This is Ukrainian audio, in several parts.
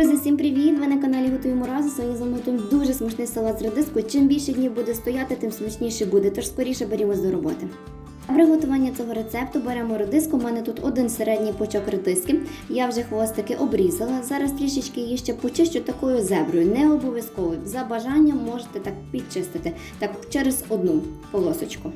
Друзі, всім привіт! Ви на каналі Готуємо разу. Сьогодні з вами готуємо дуже смачний салат з редискою. Чим більше днів буде стояти, тим смачніше буде. Тож скоріше берімось до роботи. Для приготування цього рецепту беремо редиску. У мене тут один середній пучок редиски. Я вже хвостики обрізала. Зараз трішечки її ще почищу такою зеброю. Не обов'язково. За бажанням можете так підчистити, так через одну полосочку.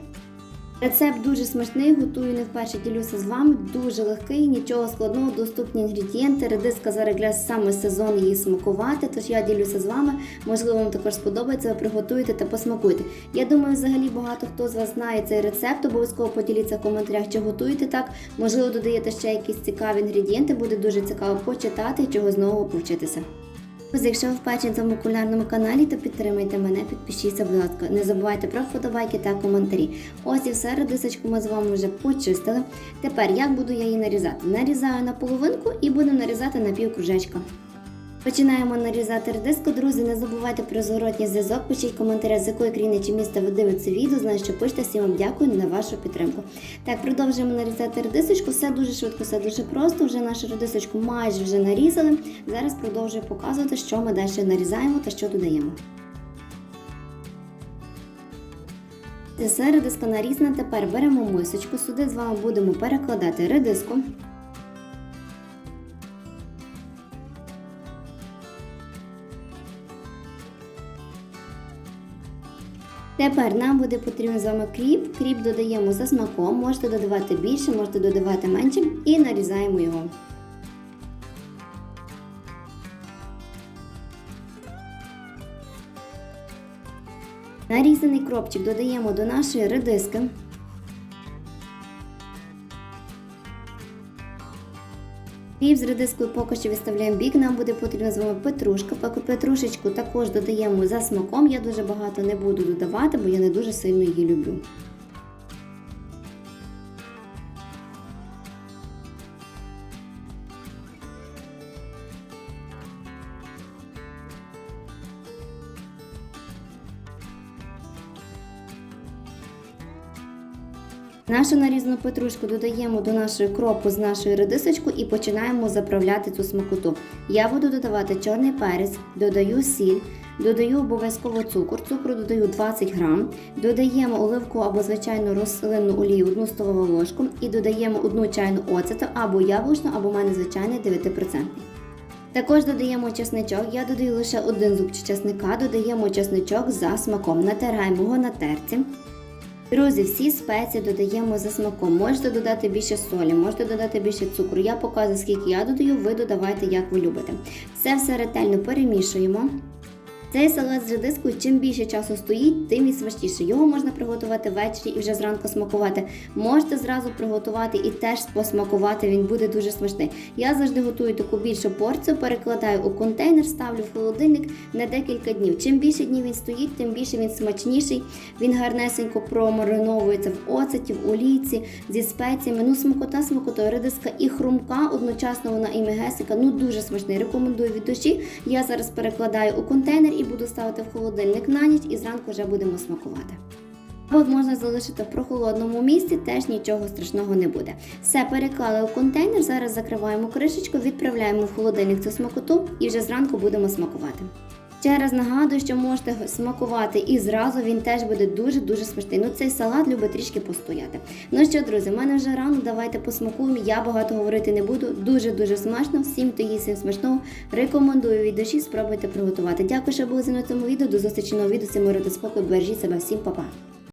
Рецепт дуже смачний, готую не вперше ділюся з вами. Дуже легкий, нічого складного, доступні інгредієнти. Редиска зараз якраз саме сезон її смакувати. Тож я ділюся з вами. Можливо, вам також сподобається. Ви приготуєте та посмакуєте. Я думаю, взагалі багато хто з вас знає цей рецепт. Обов'язково поділіться в коментарях, чи готуєте так. Можливо, додаєте ще якісь цікаві інгредієнти. Буде дуже цікаво почитати і чогось нового повчитися. Друзі, якщо ви вперше на цьому кулінарному каналі, то підтримайте мене, підпишіться, будь ласка. Не забувайте про вподобайки та коментарі. Ось і все, редисочку ми з вами вже почистили. Тепер як буду я її нарізати? Нарізаю на половинку і будемо нарізати на пів кружечка. Починаємо нарізати редиску. Друзі, не забувайте про зворотній зв'язок. Пишіть коментарі, з якої країни чи міста ви дивитеся відео. Знаю, що пишете. Всім вам дякую на вашу підтримку. Так, продовжуємо нарізати редисочку. Все дуже швидко, все дуже просто. Вже нашу редисочку майже вже нарізали. Зараз продовжую показувати, що ми далі нарізаємо та що додаємо. Все редиска нарізана. Тепер беремо мисочку. Сюди з вами будемо перекладати редиску. Тепер нам буде потрібен з вами кріп. Кріп додаємо за смаком, можете додавати більше, можете додавати менше і нарізаємо його. Нарізаний кропчик додаємо до нашої редиски. Хліб з поки що виставляємо бік. Нам буде потрібна з вами петрушка. Поки Петрушечку також додаємо за смаком. Я дуже багато не буду додавати, бо я не дуже сильно її люблю. Нашу нарізану петрушку додаємо до нашої кропу з нашою редисочку і починаємо заправляти цю смакоту. Я буду додавати чорний перець, додаю сіль, додаю обов'язково цукор. Цукру додаю 20 грам, додаємо оливку або звичайну рослинну олію 1 столову ложку і додаємо 1 чайну оцету або яблучну, або мене звичайний 9%. Також додаємо чесничок, я додаю лише один зубчик чесника, додаємо чесничок за смаком, натираємо його на терці. Друзі, всі спеції додаємо за смаком. Можете додати більше солі, можете додати більше цукру. Я показую, скільки я додаю, ви додавайте, як ви любите. Це все ретельно перемішуємо. Цей салат з редискою чим більше часу стоїть, тим і смачніше. Його можна приготувати ввечері і вже зранку смакувати. Можете зразу приготувати і теж посмакувати, він буде дуже смачний. Я завжди готую таку більшу порцію, перекладаю у контейнер, ставлю в холодильник на декілька днів. Чим більше днів він стоїть, тим більше він смачніший. Він гарнесенько промариновується в оцеті, в олійці зі спеціями. Ну, смакота, смакота, редиска і хрумка, одночасно вона і мегесика. Ну дуже смачний. Рекомендую від душі. Я зараз перекладаю у контейнер і буду ставити в холодильник на ніч і зранку вже будемо смакувати. Або можна залишити в прохолодному місці, теж нічого страшного не буде. Все переклали у контейнер, зараз закриваємо кришечку, відправляємо в холодильник цю смакоту і вже зранку будемо смакувати. Ще раз нагадую, що можете смакувати і зразу він теж буде дуже-дуже смачний. Ну цей салат любить трішки постояти. Ну що, друзі, в мене вже рано, давайте посмакуємо. Я багато говорити не буду. Дуже-дуже смачно. Всім, хто їсть всім смачного, рекомендую від душі, спробуйте приготувати. Дякую, що були зі мною в цьому відео. До зустрічі нового відео. Всім миру спокою. Бережіть себе, всім па-па.